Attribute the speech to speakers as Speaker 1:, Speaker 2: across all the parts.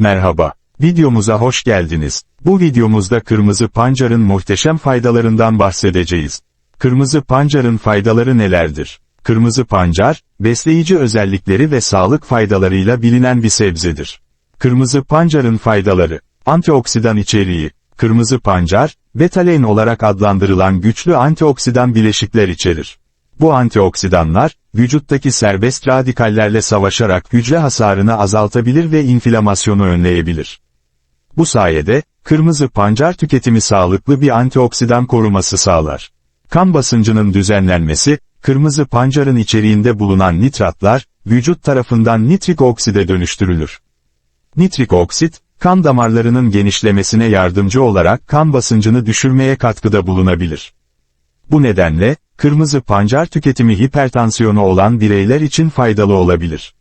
Speaker 1: Merhaba. Videomuza hoş geldiniz. Bu videomuzda kırmızı pancarın muhteşem faydalarından bahsedeceğiz. Kırmızı pancarın faydaları nelerdir? Kırmızı pancar, besleyici özellikleri ve sağlık faydalarıyla bilinen bir sebzedir. Kırmızı pancarın faydaları, antioksidan içeriği, kırmızı pancar, betalein olarak adlandırılan güçlü antioksidan bileşikler içerir. Bu antioksidanlar, vücuttaki serbest radikallerle savaşarak hücre hasarını azaltabilir ve inflamasyonu önleyebilir. Bu sayede, kırmızı pancar tüketimi sağlıklı bir antioksidan koruması sağlar. Kan basıncının düzenlenmesi, kırmızı pancarın içeriğinde bulunan nitratlar, vücut tarafından nitrik okside dönüştürülür. Nitrik oksit, kan damarlarının genişlemesine yardımcı olarak kan basıncını düşürmeye katkıda bulunabilir. Bu nedenle, kırmızı pancar tüketimi hipertansiyonu olan bireyler için faydalı olabilir.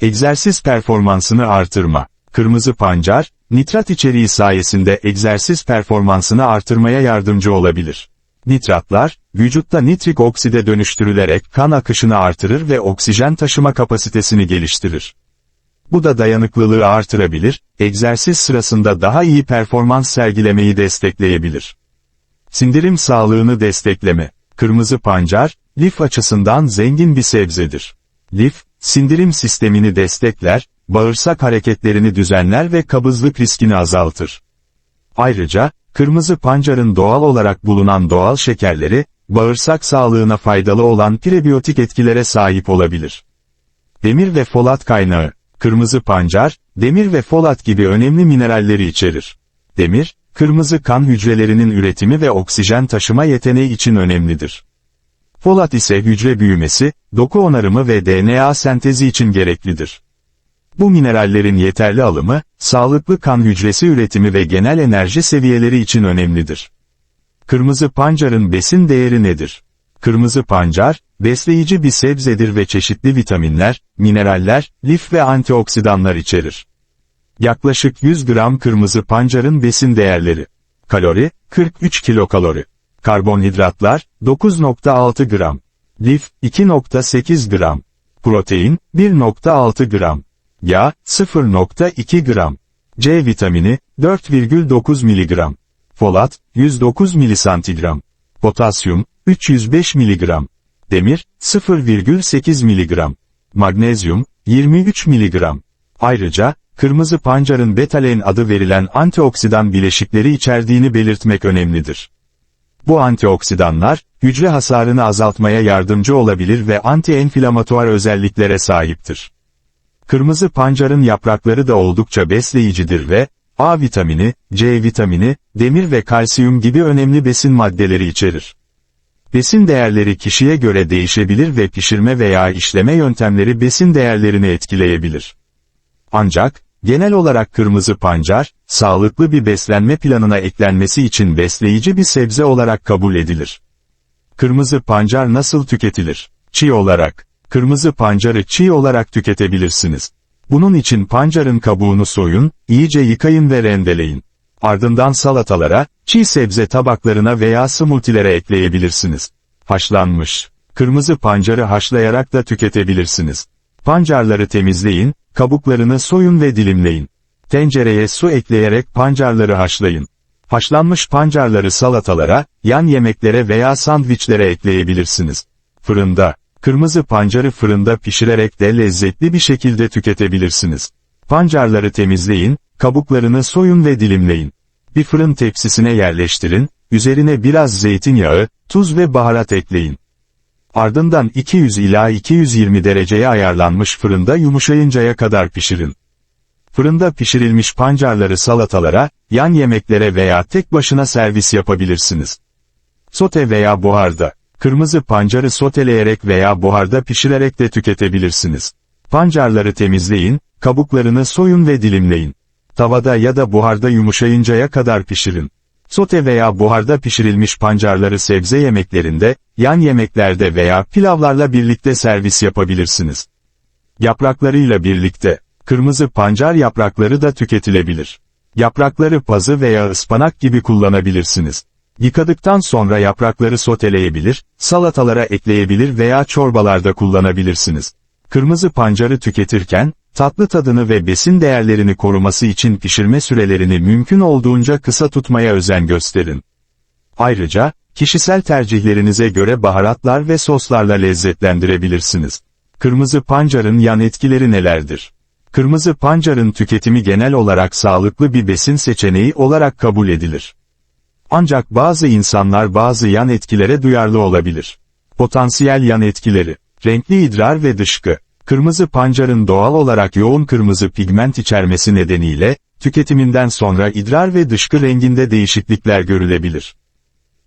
Speaker 1: Egzersiz performansını artırma. Kırmızı pancar, nitrat içeriği sayesinde egzersiz performansını artırmaya yardımcı olabilir. Nitratlar, vücutta nitrik okside dönüştürülerek kan akışını artırır ve oksijen taşıma kapasitesini geliştirir. Bu da dayanıklılığı artırabilir, egzersiz sırasında daha iyi performans sergilemeyi destekleyebilir. Sindirim sağlığını destekleme. Kırmızı pancar, lif açısından zengin bir sebzedir. Lif, sindirim sistemini destekler, bağırsak hareketlerini düzenler ve kabızlık riskini azaltır. Ayrıca, kırmızı pancarın doğal olarak bulunan doğal şekerleri, bağırsak sağlığına faydalı olan prebiyotik etkilere sahip olabilir. Demir ve folat kaynağı, kırmızı pancar, demir ve folat gibi önemli mineralleri içerir. Demir, kırmızı kan hücrelerinin üretimi ve oksijen taşıma yeteneği için önemlidir. Folat ise hücre büyümesi, doku onarımı ve DNA sentezi için gereklidir. Bu minerallerin yeterli alımı, sağlıklı kan hücresi üretimi ve genel enerji seviyeleri için önemlidir. Kırmızı pancarın besin değeri nedir? Kırmızı pancar, besleyici bir sebzedir ve çeşitli vitaminler, mineraller, lif ve antioksidanlar içerir. Yaklaşık 100 gram kırmızı pancarın besin değerleri. Kalori, 43 kilokalori. Karbonhidratlar, 9.6 gram. Lif, 2.8 gram. Protein, 1.6 gram. Yağ, 0.2 gram. C vitamini, 4,9 mg. Folat, 109 milisantigram. Potasyum, 305 mg. Demir, 0,8 mg. Magnezyum, 23 mg. Ayrıca, kırmızı pancarın betalein adı verilen antioksidan bileşikleri içerdiğini belirtmek önemlidir. Bu antioksidanlar, hücre hasarını azaltmaya yardımcı olabilir ve anti-enflamatuar özelliklere sahiptir. Kırmızı pancarın yaprakları da oldukça besleyicidir ve, A vitamini, C vitamini, demir ve kalsiyum gibi önemli besin maddeleri içerir. Besin değerleri kişiye göre değişebilir ve pişirme veya işleme yöntemleri besin değerlerini etkileyebilir. Ancak, genel olarak kırmızı pancar, sağlıklı bir beslenme planına eklenmesi için besleyici bir sebze olarak kabul edilir. Kırmızı pancar nasıl tüketilir? Çiğ olarak. Kırmızı pancarı çiğ olarak tüketebilirsiniz. Bunun için pancarın kabuğunu soyun, iyice yıkayın ve rendeleyin. Ardından salatalara, çiğ sebze tabaklarına veya smoothie'lere ekleyebilirsiniz. Haşlanmış. Kırmızı pancarı haşlayarak da tüketebilirsiniz. Pancarları temizleyin, kabuklarını soyun ve dilimleyin. Tencereye su ekleyerek pancarları haşlayın. Haşlanmış pancarları salatalara, yan yemeklere veya sandviçlere ekleyebilirsiniz. Fırında. Kırmızı pancarı fırında pişirerek de lezzetli bir şekilde tüketebilirsiniz. Pancarları temizleyin, kabuklarını soyun ve dilimleyin. Bir fırın tepsisine yerleştirin, üzerine biraz zeytinyağı, tuz ve baharat ekleyin. Ardından 200 ila 220 dereceye ayarlanmış fırında yumuşayıncaya kadar pişirin. Fırında pişirilmiş pancarları salatalara, yan yemeklere veya tek başına servis yapabilirsiniz. Sote veya buharda. Kırmızı pancarı soteleyerek veya buharda pişirerek de tüketebilirsiniz. Pancarları temizleyin, kabuklarını soyun ve dilimleyin. Tavada ya da buharda yumuşayıncaya kadar pişirin. Sote veya buharda pişirilmiş pancarları sebze yemeklerinde, yan yemeklerde veya pilavlarla birlikte servis yapabilirsiniz. Yapraklarıyla birlikte, kırmızı pancar yaprakları da tüketilebilir. Yaprakları pazı veya ıspanak gibi kullanabilirsiniz. Yıkadıktan sonra yaprakları soteleyebilir, salatalara ekleyebilir veya çorbalarda kullanabilirsiniz. Kırmızı pancarı tüketirken, tatlı tadını ve besin değerlerini koruması için pişirme sürelerini mümkün olduğunca kısa tutmaya özen gösterin. Ayrıca, kişisel tercihlerinize göre baharatlar ve soslarla lezzetlendirebilirsiniz. Kırmızı pancarın yan etkileri nelerdir? Kırmızı pancarın tüketimi genel olarak sağlıklı bir besin seçeneği olarak kabul edilir. Ancak bazı insanlar bazı yan etkilere duyarlı olabilir. Potansiyel yan etkileri, renkli idrar ve dışkı, kırmızı pancarın doğal olarak yoğun kırmızı pigment içermesi nedeniyle, tüketiminden sonra idrar ve dışkı renginde değişiklikler görülebilir.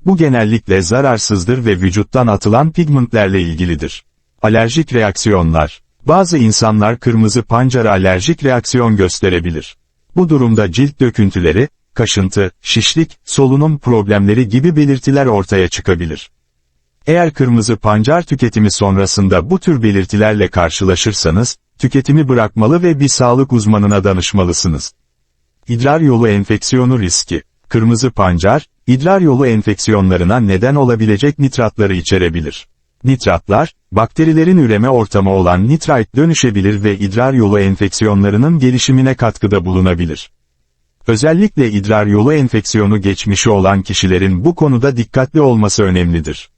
Speaker 1: Bu genellikle zararsızdır ve vücuttan atılan pigmentlerle ilgilidir. Alerjik reaksiyonlar. Bazı insanlar kırmızı pancara alerjik reaksiyon gösterebilir. Bu durumda cilt döküntüleri, kaşıntı, şişlik, solunum problemleri gibi belirtiler ortaya çıkabilir. Eğer kırmızı pancar tüketimi sonrasında bu tür belirtilerle karşılaşırsanız, tüketimi bırakmalı ve bir sağlık uzmanına danışmalısınız. İdrar yolu enfeksiyonu riski. Kırmızı pancar, idrar yolu enfeksiyonlarına neden olabilecek nitratları içerebilir. Nitratlar, bakterilerin üreme ortamı olan nitrit dönüşebilir ve idrar yolu enfeksiyonlarının gelişimine katkıda bulunabilir. Özellikle idrar yolu enfeksiyonu geçmişi olan kişilerin bu konuda dikkatli olması önemlidir.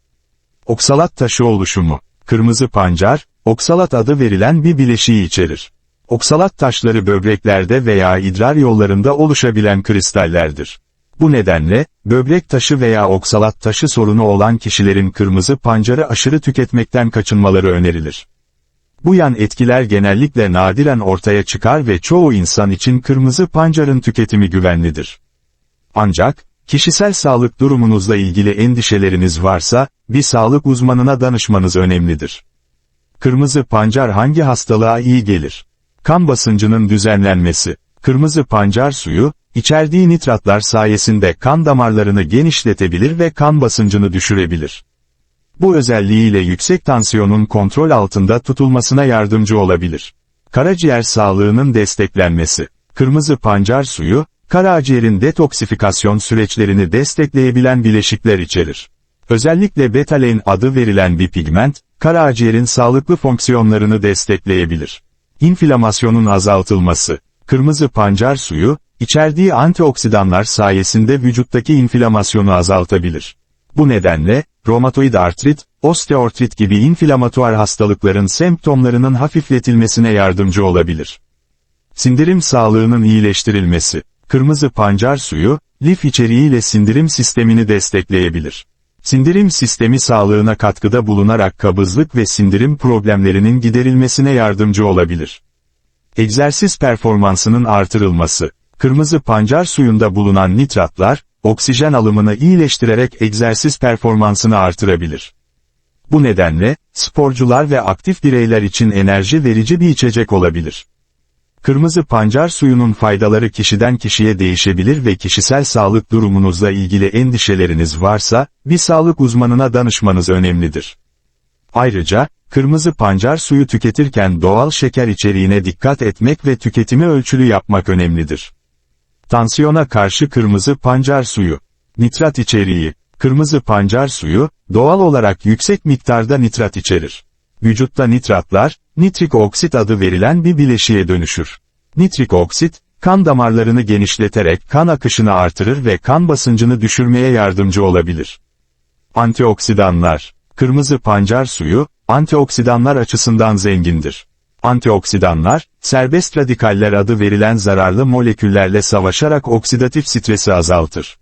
Speaker 1: Oksalat taşı oluşumu. Kırmızı pancar, oksalat adı verilen bir bileşiği içerir. Oksalat taşları böbreklerde veya idrar yollarında oluşabilen kristallerdir. Bu nedenle, böbrek taşı veya oksalat taşı sorunu olan kişilerin kırmızı pancarı aşırı tüketmekten kaçınmaları önerilir. Bu yan etkiler genellikle nadiren ortaya çıkar ve çoğu insan için kırmızı pancarın tüketimi güvenlidir. Ancak, kişisel sağlık durumunuzla ilgili endişeleriniz varsa, bir sağlık uzmanına danışmanız önemlidir. Kırmızı pancar hangi hastalığa iyi gelir? Kan basıncının düzenlenmesi. Kırmızı pancar suyu, içerdiği nitratlar sayesinde kan damarlarını genişletebilir ve kan basıncını düşürebilir. Bu özelliğiyle yüksek tansiyonun kontrol altında tutulmasına yardımcı olabilir. Karaciğer sağlığının desteklenmesi. Kırmızı pancar suyu, karaciğerin detoksifikasyon süreçlerini destekleyebilen bileşikler içerir. Özellikle betalein adı verilen bir pigment, karaciğerin sağlıklı fonksiyonlarını destekleyebilir. İnflamasyonun azaltılması. Kırmızı pancar suyu, içerdiği antioksidanlar sayesinde vücuttaki inflamasyonu azaltabilir. Bu nedenle, romatoid artrit, osteoartrit gibi inflamatuar hastalıkların semptomlarının hafifletilmesine yardımcı olabilir. Sindirim sağlığının iyileştirilmesi. Kırmızı pancar suyu, lif içeriğiyle sindirim sistemini destekleyebilir. Sindirim sistemi sağlığına katkıda bulunarak kabızlık ve sindirim problemlerinin giderilmesine yardımcı olabilir. Egzersiz performansının artırılması. Kırmızı pancar suyunda bulunan nitratlar, oksijen alımını iyileştirerek egzersiz performansını artırabilir. Bu nedenle, sporcular ve aktif bireyler için enerji verici bir içecek olabilir. Kırmızı pancar suyunun faydaları kişiden kişiye değişebilir ve kişisel sağlık durumunuzla ilgili endişeleriniz varsa, bir sağlık uzmanına danışmanız önemlidir. Ayrıca, kırmızı pancar suyu tüketirken doğal şeker içeriğine dikkat etmek ve tüketimi ölçülü yapmak önemlidir. Tansiyona karşı kırmızı pancar suyu. Nitrat içeriği. Kırmızı pancar suyu, doğal olarak yüksek miktarda nitrat içerir. Vücutta nitratlar, nitrik oksit adı verilen bir bileşiğe dönüşür. Nitrik oksit, kan damarlarını genişleterek kan akışını artırır ve kan basıncını düşürmeye yardımcı olabilir. Antioksidanlar. Kırmızı pancar suyu, antioksidanlar açısından zengindir. Antioksidanlar, serbest radikaller adı verilen zararlı moleküllerle savaşarak oksidatif stresi azaltır.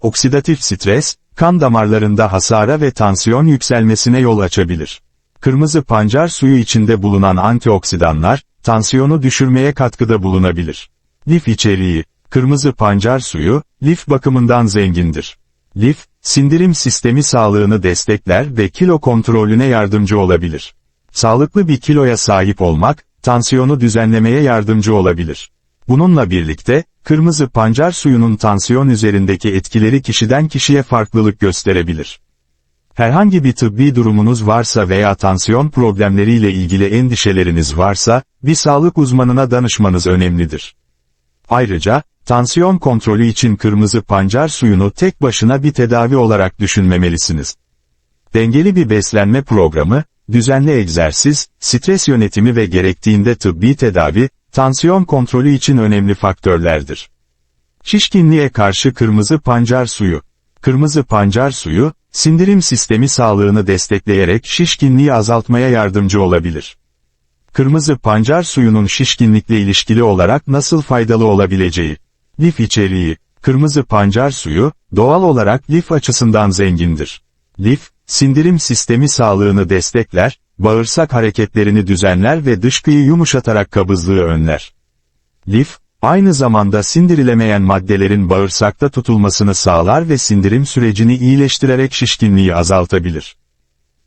Speaker 1: Oksidatif stres, kan damarlarında hasara ve tansiyon yükselmesine yol açabilir. Kırmızı pancar suyu içinde bulunan antioksidanlar, tansiyonu düşürmeye katkıda bulunabilir. Lif içeriği, kırmızı pancar suyu, lif bakımından zengindir. Lif, sindirim sistemi sağlığını destekler ve kilo kontrolüne yardımcı olabilir. Sağlıklı bir kiloya sahip olmak, tansiyonu düzenlemeye yardımcı olabilir. Bununla birlikte, kırmızı pancar suyunun tansiyon üzerindeki etkileri kişiden kişiye farklılık gösterebilir. Herhangi bir tıbbi durumunuz varsa veya tansiyon problemleriyle ilgili endişeleriniz varsa, bir sağlık uzmanına danışmanız önemlidir. Ayrıca, tansiyon kontrolü için kırmızı pancar suyunu tek başına bir tedavi olarak düşünmemelisiniz. Dengeli bir beslenme programı, düzenli egzersiz, stres yönetimi ve gerektiğinde tıbbi tedavi, tansiyon kontrolü için önemli faktörlerdir. Şişkinliğe karşı kırmızı pancar suyu. Kırmızı pancar suyu, sindirim sistemi sağlığını destekleyerek şişkinliği azaltmaya yardımcı olabilir. Kırmızı pancar suyunun şişkinlikle ilişkili olarak nasıl faydalı olabileceği. Lif içeriği. Kırmızı pancar suyu, doğal olarak lif açısından zengindir. Lif, sindirim sistemi sağlığını destekler, bağırsak hareketlerini düzenler ve dışkıyı yumuşatarak kabızlığı önler. Lif, aynı zamanda sindirilemeyen maddelerin bağırsakta tutulmasını sağlar ve sindirim sürecini iyileştirerek şişkinliği azaltabilir.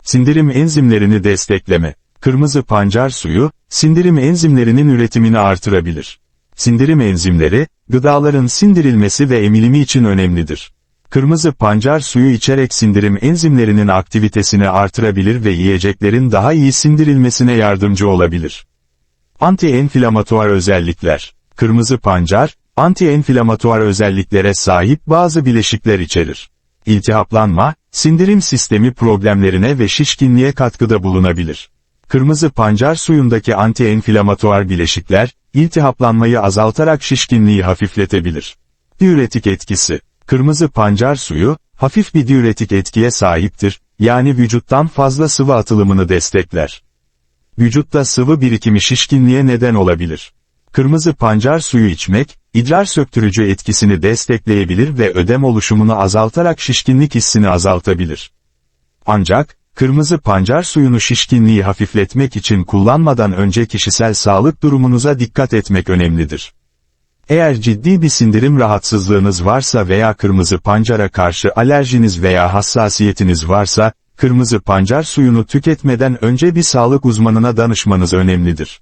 Speaker 1: Sindirim enzimlerini destekleme. Kırmızı pancar suyu, sindirim enzimlerinin üretimini artırabilir. Sindirim enzimleri, gıdaların sindirilmesi ve emilimi için önemlidir. Kırmızı pancar suyu içerek sindirim enzimlerinin aktivitesini artırabilir ve yiyeceklerin daha iyi sindirilmesine yardımcı olabilir. Anti-enflamatuar özellikler. Kırmızı pancar, anti-enflamatuar özelliklere sahip bazı bileşikler içerir. İltihaplanma, sindirim sistemi problemlerine ve şişkinliğe katkıda bulunabilir. Kırmızı pancar suyundaki anti-enflamatuar bileşikler, iltihaplanmayı azaltarak şişkinliği hafifletebilir. Diüretik etkisi. Kırmızı pancar suyu, hafif bir diüretik etkiye sahiptir, yani vücuttan fazla sıvı atılımını destekler. Vücutta sıvı birikimi şişkinliğe neden olabilir. Kırmızı pancar suyu içmek, idrar söktürücü etkisini destekleyebilir ve ödem oluşumunu azaltarak şişkinlik hissini azaltabilir. Ancak, kırmızı pancar suyunu şişkinliği hafifletmek için kullanmadan önce kişisel sağlık durumunuza dikkat etmek önemlidir. Eğer ciddi bir sindirim rahatsızlığınız varsa veya kırmızı pancara karşı alerjiniz veya hassasiyetiniz varsa, kırmızı pancar suyunu tüketmeden önce bir sağlık uzmanına danışmanız önemlidir.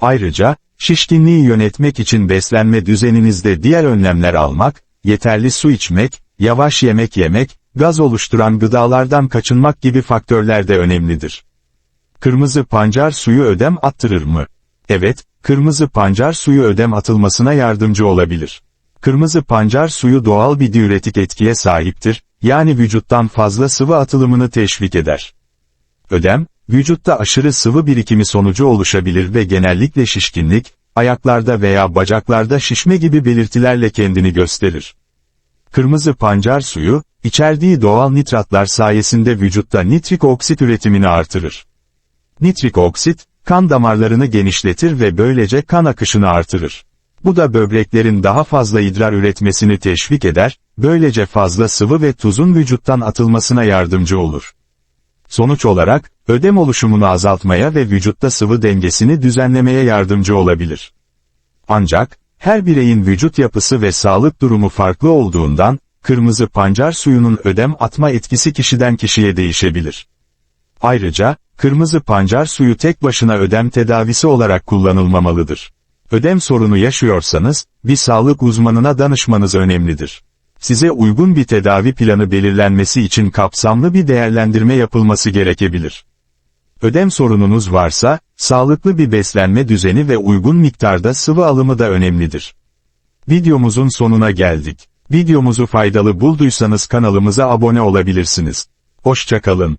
Speaker 1: Ayrıca, şişkinliği yönetmek için beslenme düzeninizde diğer önlemler almak, yeterli su içmek, yavaş yemek yemek, gaz oluşturan gıdalardan kaçınmak gibi faktörler de önemlidir. Kırmızı pancar suyu ödem attırır mı? Evet, kırmızı pancar suyu ödem atılmasına yardımcı olabilir. Kırmızı pancar suyu doğal bir diüretik etkiye sahiptir, yani vücuttan fazla sıvı atılımını teşvik eder. Ödem, vücutta aşırı sıvı birikimi sonucu oluşabilir ve genellikle şişkinlik, ayaklarda veya bacaklarda şişme gibi belirtilerle kendini gösterir. Kırmızı pancar suyu, içerdiği doğal nitratlar sayesinde vücutta nitrik oksit üretimini artırır. Nitrik oksit, kan damarlarını genişletir ve böylece kan akışını artırır. Bu da böbreklerin daha fazla idrar üretmesini teşvik eder, böylece fazla sıvı ve tuzun vücuttan atılmasına yardımcı olur. Sonuç olarak, ödem oluşumunu azaltmaya ve vücutta sıvı dengesini düzenlemeye yardımcı olabilir. Ancak, her bireyin vücut yapısı ve sağlık durumu farklı olduğundan, kırmızı pancar suyunun ödem atma etkisi kişiden kişiye değişebilir. Ayrıca, kırmızı pancar suyu tek başına ödem tedavisi olarak kullanılmamalıdır. Ödem sorunu yaşıyorsanız, bir sağlık uzmanına danışmanız önemlidir. Size uygun bir tedavi planı belirlenmesi için kapsamlı bir değerlendirme yapılması gerekebilir. Ödem sorununuz varsa, sağlıklı bir beslenme düzeni ve uygun miktarda sıvı alımı da önemlidir. Videomuzun sonuna geldik. Videomuzu faydalı bulduysanız kanalımıza abone olabilirsiniz. Hoşçakalın.